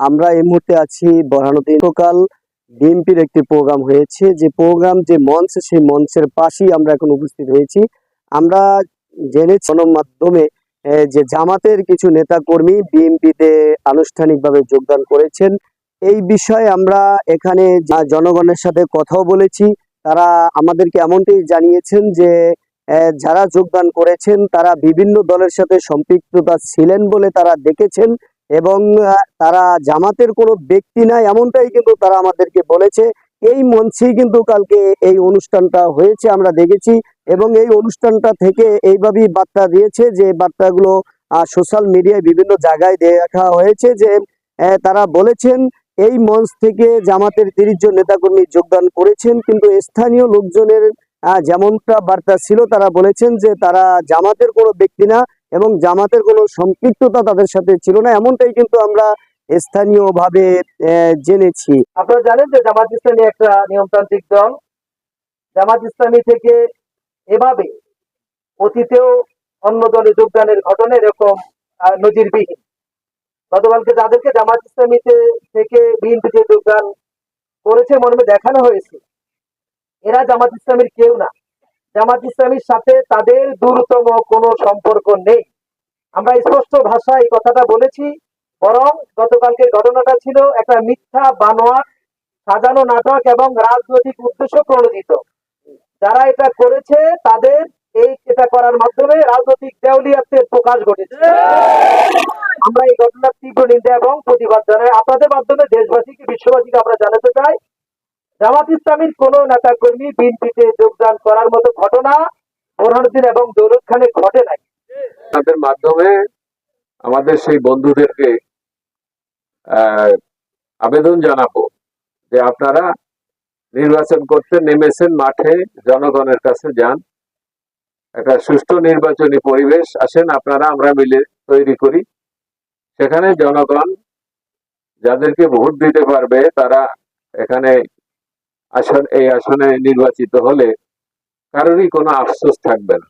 আমরা এই মুহূর্তে আছি বরহানুদ্দিন। সকাল বিএনপির একটি প্রোগ্রাম হয়েছে। যে প্রোগ্রাম, যে মঞ্চ, সেই মঞ্চের পাশেই আমরা এখন উপস্থিত হয়েছি। আমরা জেনেছি গণমাধ্যমে যে জামাতের কিছু নেতাকর্মী বিএনপিতে আনুষ্ঠানিকভাবে যোগদান করেছেন। এই বিষয়ে আমরা এখানে জনগণের সাথে কথাও বলেছি। তারা আমাদেরকে এমনটাই জানিয়েছেন যে যারা যোগদান করেছেন, তারা বিভিন্ন দলের সাথে সম্পৃক্ততা ছিলেন বলে তারা দেখেছেন। এবং তারা জামাতের কোনো ব্যক্তি নাই এমনটাই কিন্তু তারা আমাদেরকে বলেছে। এই মঞ্চেই কিন্তু কালকে এই অনুষ্ঠানটা হয়েছে, আমরা দেখেছি। এবং এই অনুষ্ঠানটা থেকে এইভাবেই বার্তা দিয়েছে যে, বার্তাগুলো সোশ্যাল মিডিয়ায় বিভিন্ন জায়গায় দেখা হয়েছে যে তারা বলেছেন, এই মঞ্চ থেকে জামাতের তিরিশ জন নেতাকর্মী যোগদান করেছেন, কিন্তু স্থানীয় লোকজনের যেমনটা বার্তা ছিল, তারা বলেছেন যে, তারা জামাতের কোনো ব্যক্তি না এবং জামাতের কোনো সম্পৃক্ততা তাদের সাথে ছিল না, এমনটাই কিন্তু আমরা স্থানীয়ভাবে জেনেছি। আপনারা জানেন যে জামাত ইসলামী একটা নিয়মতান্ত্রিক দল। জামাত ইসলামী থেকে এভাবে অতীতেও অন্য দলে যোগদানের ঘটনা এরকম নজিরবিহীন। গতকালকে যাদেরকে জামাত ইসলামীতে থেকে বিএনপিতে যোগদান করেছে মর্মে দেখানো হয়েছে। এরা জামাত ইসলামীর কেউ না। জামাত ইসলামীর সাথে তাদের দূরতম কোনো সম্পর্ক নেই। আমরা স্পষ্ট ভাষায় এই কথাটা বলেছি, বরং গতকালকে ঘটনাটা ছিল একটা মিথ্যা বানোয়ার সাজানো নাটক এবং রাজনৈতিক উদ্দেশ্য প্রণোদিত। যারা এটা করেছে, তাদের এই এটা করার মাধ্যমে রাজনৈতিক দেউলিয়াতের প্রকাশ ঘটেছে। আমরা এই ঘটনার তীব্র নিন্দা এবং প্রতিবাদ জানাই। আপনাদের মাধ্যমে দেশবাসীকে, বিশ্ববাসীকে আমরা জামাত ইসলামীর কোন নেতা কর্মী বিএনপিতে যোগদান করার মতো ঘটনা বোরহানুদ্দিন এবং দৌলত খানে ঘটে নাই। তাদের মাধ্যমে আমাদের সেই বন্ধুদেরকে আবেদন জানাব যে আপনারা নির্বাচন করতে নেমেছেন মাঠে, জনগণের কাছে যান। একটা সুষ্ঠু নির্বাচনী পরিবেশ আসেন, আপনারা, আমরা মিলে তৈরি করি। সেখানে জনগণ যাদেরকে ভোট দিতে পারবে, তারা এখানে আসন এই আসনে নির্বাচিত হলে কারোরই কোনো আফসোস থাকবে না।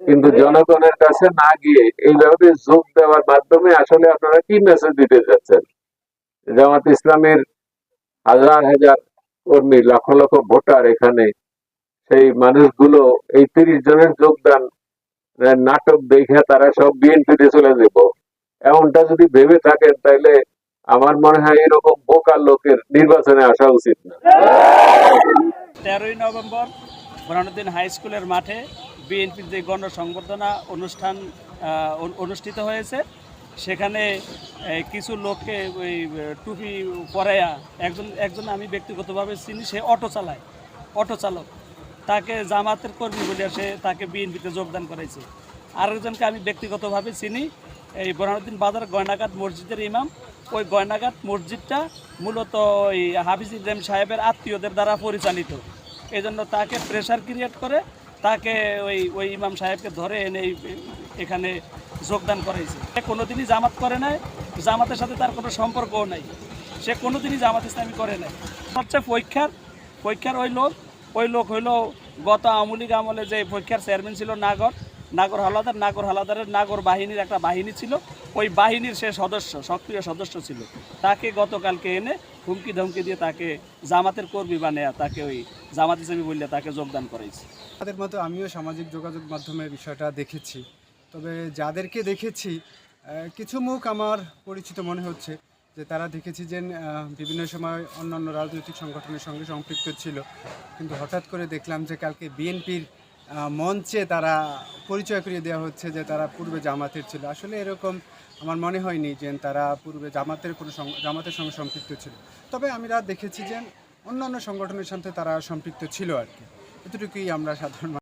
কিন্তু জনগণের কাছে না গিয়ে এইভাবে যোগ দেওয়ার মাধ্যমে আসলে আপনারা কি মেসেজ দিতে যাচ্ছেন? জামাত ইসলামের হাজার হাজার কর্মী লক্ষ লক্ষ ভোটার এখানে সেই মানুষগুলো এই তিরিশ জনের যোগদান নাটক দেখে তারা সব বিএনপিতে চলে যাব। এমনটা যদি ভেবে থাকেন তাইলে আমার মনে হয় এরকম বোকার লোকের নির্বাচনে আসা উচিত না। তেরোই নভেম্বর বোরহানুদ্দিন হাই স্কুলের মাঠে বিএনপির যে গণসংবর্ধনা অনুষ্ঠান অনুষ্ঠিত হয়েছে, সেখানে কিছু লোককে ওই টুপি পরাইয়া একজন একজন আমি ব্যক্তিগতভাবে চিনি, সে অটো চালায়, অটো চালক। তাকে জামাতের কর্মী বলে সে তাকে বিএনপিতে যোগদান করেছে আরেকজনকে আমি ব্যক্তিগতভাবে চিনি এই বোরহানুদ্দিন বাজার গয়নাঘাট মসজিদের ইমাম। ওই গয়নাঘাট মসজিদটা মূলত ওই হাফিজ ইব্রাহিম সাহেবের আত্মীয়দের দ্বারা পরিচালিত। এই জন্য তাকে প্রেশার ক্রিয়েট করে তাকে ওই ওই ইমাম সাহেবকে ধরে এনে এখানে যোগদান করাইছে। কোনোদিনই জামাত করে নাই, জামাতের সাথে তার কোনো সম্পর্কও নাই। সে কোনোদিনই জামাত ইসলামী করে নাই। সবচেয়ে পরীক্ষার পরীক্ষার ওই লোক ওই লোক হইল গত আওয়ামী লীগ আমলে যে পরীক্ষার চেয়ারম্যান ছিল নাগর। নাগর হালাদার, নাগর হালাদারের, নাগর বাহিনীর একটা বাহিনী ছিল। ওই বাহিনীর সে সদস্য, সক্রিয় সদস্য ছিল। তাকে গতকালকে এনে হুমকি ধমকি দিয়ে তাকে জামাতের কর্মী বানিয়ে তাকে ওই জামাত ইসলামী বললে তাকে যোগদান করাইছে। তাদের মতো আমিও সামাজিক যোগাযোগ মাধ্যমে বিষয়টা দেখেছি। তবে যাদেরকে দেখেছি কিছু মুখ আমার পরিচিত মনে হচ্ছে যে তারা দেখেছি যে বিভিন্ন সময় অন্যান্য রাজনৈতিক সংগঠনের সঙ্গে সম্পৃক্ত ছিল। কিন্তু হঠাৎ করে দেখলাম যে কালকে বিএনপির মঞ্চে তারা পরিচয় করিয়ে দেওয়া হচ্ছে যে তারা পূর্বে জামাতের ছিল। আসলে এরকম আমার মনে হয়নি যে তারা পূর্বে জামাতের কোনো জামাতের সঙ্গে সম্পৃক্ত ছিল। তবে আমি রাত দেখেছি যে অন্যান্য সংগঠনের সাথে তারা সম্পৃক্ত ছিল আর কি। এতটুকুই আমরা সাধারণ